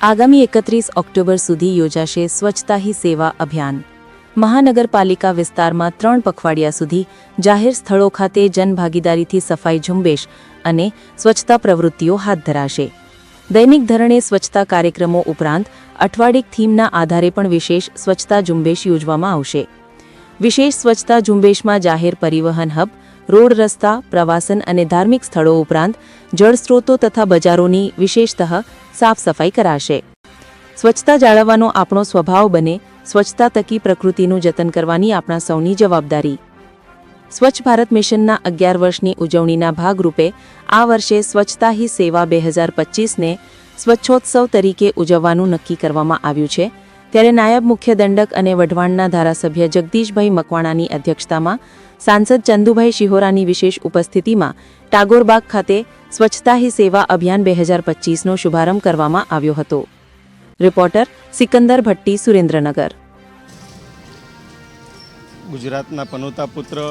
આગામી એકત્રીસ ઓક્ટોબર સુધી યોજાશે સ્વચ્છતા હી સેવા અભિયાન. મહાનગરપાલિકા વિસ્તારમાં ત્રણ પખવાડિયા સુધી જાહેર સ્થળો ખાતે જનભાગીદારીથી સફાઈ ઝુંબેશ અને સ્વચ્છતા પ્રવૃત્તિઓ હાથ ધરાશે. દૈનિક ધરણે સ્વચ્છતા કાર્યક્રમો ઉપરાંત અઠવાડિક થીમના આધારે પણ વિશેષ સ્વચ્છતા ઝુંબેશ યોજવામાં આવશે. વિશેષ સ્વચ્છતા ઝુંબેશમાં જાહેર પરિવહન હબ રોડ રસ્તા, પ્રવાસન અને ધાર્મિક સ્થળો ઉપરાંત જળસ્ત્રોતો તથા બજારોની વિશેષતઃ સાફ સફાઈ કરાશે. સ્વચ્છતા જાળવવાનો આપણો સ્વભાવ બને, સ્વચ્છતા તકી પ્રકૃતિનું જતન કરવાની આપણા સૌની જવાબદારી. સ્વચ્છ ભારત મિશનના અગિયાર વર્ષની ઉજવણીના ભાગરૂપે આ વર્ષે સ્વચ્છતા હી સેવા બે હજાર પચીસને સ્વચ્છોત્સવ તરીકે ઉજવવાનું નક્કી કરવામાં આવ્યું છે. ત્યારે નાયબ મુખ્ય દંડક અને વઢવાણના ધારાસભ્ય જગદીશભાઈ મકવાણાની અધ્યક્ષતામાં સાંસદ ચંદુભાઈ શિહોરાની વિશેષ ઉપસ્થિતિમાં ટાગોરબાગ ખાતે સ્વચ્છતા હી સેવા અભિયાન બે હજાર પચીસનો શુભારંભ કરવામાં આવ્યો હતો. રિપોર્ટર સિકંદર ભટ્ટી, સુરેન્દ્રનગર. ગુજરાતના પનોતા પુત્ર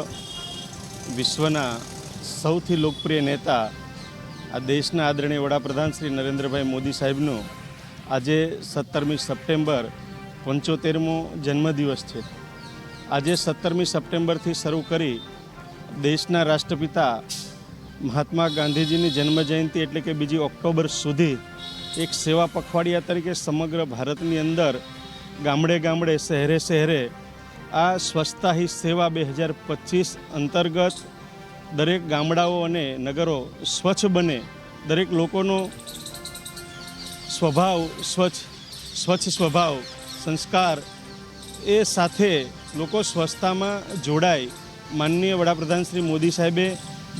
વિશ્વના સૌથી લોકપ્રિય નેતા આ દેશના આદરણીય વડાપ્રધાન શ્રી નરેન્દ્રભાઈ મોદી સાહેબનું આજે સત્તરમી સપ્ટેમ્બર પંચોતેરમો જન્મદિવસ છે. આજે સત્તરમી સપ્ટેમ્બરથી શરૂ કરી દેશના રાષ્ટ્રપિતા મહાત્મા ગાંધીજીની જન્મજયંતિ એટલે કે બીજી ઓક્ટોબર સુધી એક સેવા પખવાડિયા તરીકે સમગ્ર ભારતની અંદર ગામડે ગામડે, શહેરે શહેરે આ સ્વચ્છતા હી સેવા બે હજાર પચીસ અંતર્ગત દરેક ગામડાઓ અને નગરો સ્વચ્છ બને. દરેક લોકોનો સ્વભાવ સ્વચ્છ સ્વચ્છ સ્વભાવ સંસ્કાર એ સાથે લોકો સ્વચ્છતામાં જોડાય. માનનીય વડાપ્રધાન શ્રી મોદી સાહેબે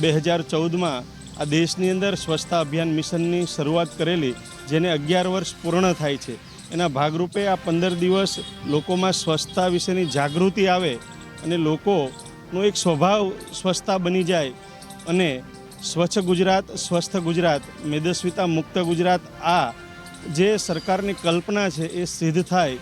બે હજાર ચૌદમાં આ દેશની અંદર સ્વચ્છતા અભિયાન મિશનની શરૂઆત કરેલી, જેને અગિયાર વર્ષ પૂર્ણ થાય છે. એના ભાગરૂપે આ પંદર દિવસ લોકોમાં સ્વચ્છતા વિશેની જાગૃતિ આવે અને લોકોનો એક સ્વભાવ સ્વચ્છતા બની જાય. અને સ્વચ્છ ગુજરાત, સ્વસ્થ ગુજરાત, મેદસ્વિતા મુક્ત ગુજરાત આ જે સરકારની કલ્પના છે એ સિદ્ધ થાય.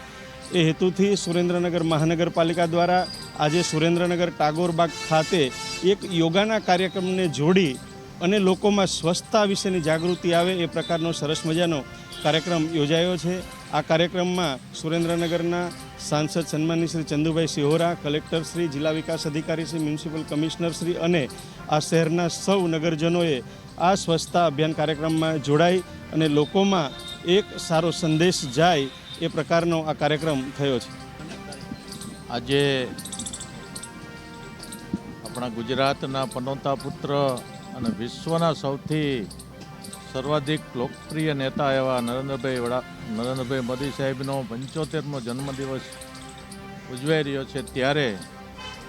એ હેતુથી સુરેન્દ્રનગર મહાનગરપાલિકા દ્વારા આજે સુરેન્દ્રનગર ટાગોરબાગ ખાતે એક યોગાના કાર્યક્રમને જોડી અને લોકોમાં સ્વચ્છતા વિશેની જાગૃતિ આવે એ પ્રકારનો સરસ મજાનો કાર્યક્રમ યોજાયો છે. આ કાર્યક્રમમાં સુરેન્દ્રનગરના સાંસદ સન્માની શ્રી ચંદુભાઈ સિહોરા, કલેક્ટર શ્રી, જિલ્લા વિકાસ અધિકારી શ્રી, મ્યુનિસિપલ કમિશનર શ્રી અને આ શહેરના સૌ નગરજનોએ આ સ્વચ્છતા અભિયાન કાર્યક્રમમાં જોડાઈ અને લોકોમાં એક સારો સંદેશ જાય એ પ્રકારનો આ કાર્યક્રમ થયો છે. આજે આપણા ગુજરાતના પનોતા પુત્ર અને વિશ્વના સૌથી સર્વાધિક લોકપ્રિય નેતા એવા નરેન્દ્રભાઈ વડા, નરેન્દ્રભાઈ મોદી સાહેબનો પંચોતેરમો જન્મદિવસ ઉજવાઈ રહ્યો છે. ત્યારે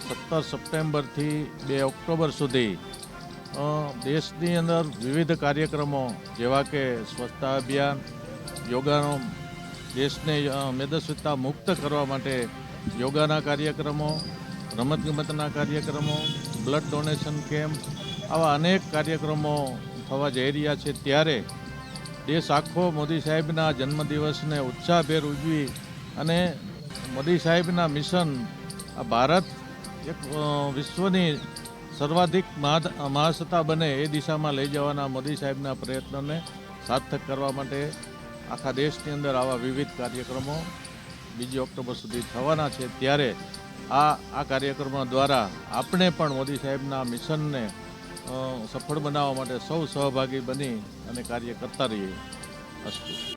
સત્તર સપ્ટેમ્બરથી બે ઓક્ટોબર સુધી દેશની અંદર વિવિધ કાર્યક્રમો જેવા કે સ્વચ્છતા અભિયાન, યોગાનો દેશને મેદસ્વીતા મુક્ત કરવા માટે યોગાના કાર્યક્રમો, રમતગમતના કાર્યક્રમો, બ્લડ ડોનેશન કેમ્પ, આવા અનેક કાર્યક્રમો થવા જઈ રહ્યા છે. ત્યારે દેશ આખો મોદી સાહેબના જન્મદિવસને ઉત્સાહભેર ઉજવી અને મોદી સાહેબના મિશન, આ ભારત એક વિશ્વની સર્વાધિક મહા, મહાસત્તા બને એ દિશામાં લઈ જવાના મોદી સાહેબના પ્રયત્નોને સાર્થક કરવા માટે આખા દેશની અંદર આવા વિવિધ કાર્યક્રમો બીજી ઓક્ટોબર સુધી થવાના છે. ત્યારે આ આ કાર્યક્રમો દ્વારા આપણે પણ મોદી સાહેબના મિશનને સફળ બનાવવા માટે સૌ સહભાગી બની અને કાર્ય કરતા રહીએ. અસ્તુ.